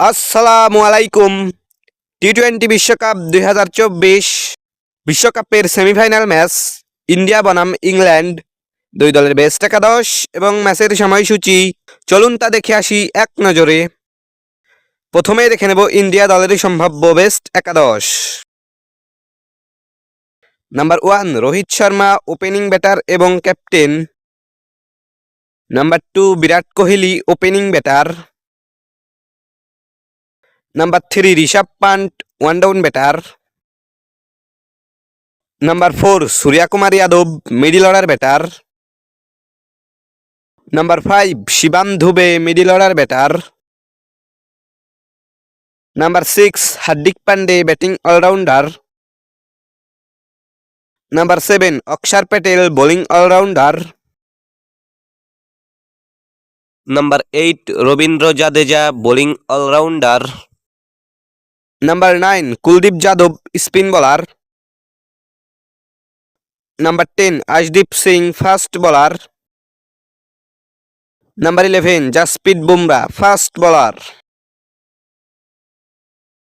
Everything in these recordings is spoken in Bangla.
আসসালামু আলাইকুম। টি টোয়েন্টি বিশ্বকাপ দুই হাজার চব্বিশ বিশ্বকাপের সেমিফাইনাল ম্যাচ ইন্ডিয়া বনাম ইংল্যান্ড। দুই দলের বেস্ট একাদশ এবং ম্যাচের সময়সূচি। চলুন তা দেখে আসি এক নজরে। প্রথমেই দেখে নেব ইন্ডিয়া দলের সম্ভাব্য বেস্ট একাদশ। Number one Rohit Sharma opening batter এবং captain number two Virat Kohli opening batter number three Rishabh Pant one down batter number four Surya Kumar Yadav middle order batter number five Shivam Dube middle order batter number six Hardik Pandey batting allrounder number seven Axar Patel bowling allrounder number eight Ravindra Jadeja bowling allrounder number nine Kuldeep Yadav spin bowler number ten Arshdeep Singh fast bowler number eleven Jasprit Bumrah fast bowler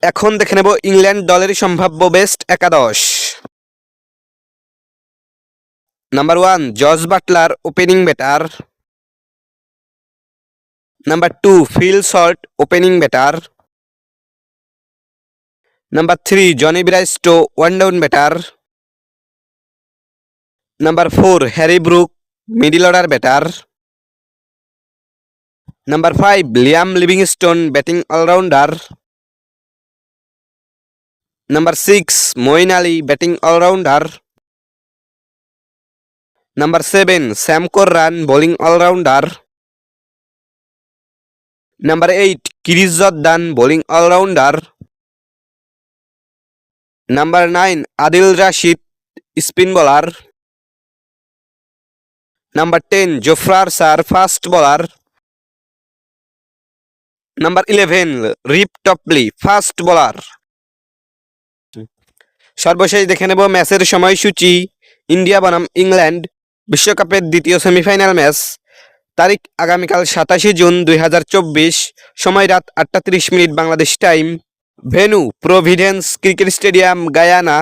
এখন দেখে নেব ইংল্যান্ড দলের সম্ভাব্য বেস্ট একাদশ। Number one George Buttler opening batter number two Phil Short opening batter number three Jonny Bairstow one down batter number four Harry Brook middle order batter number five Liam Livingstone batting allrounder number six Moeen Ali batting allrounder number seven Sam Curran bowling allrounder number eight Chris Jordan bowling allrounder number nine Adil Rashid spin bowler number ten Jofra Archer fast bowler number eleven Reece Topley fast bowler সর্বশেষ দেখে নেব ম্যাচের সময়সূচি। ইন্ডিয়া বনাম ইংল্যান্ড, বিশ্বকাপের দ্বিতীয় সেমিফাইনাল ম্যাচ। তারিখ আগামীকাল সাতাশে জুন দুই হাজার চব্বিশ, সময় রাত আটটা minute Bangladesh time. Venue Providence cricket stadium Guyana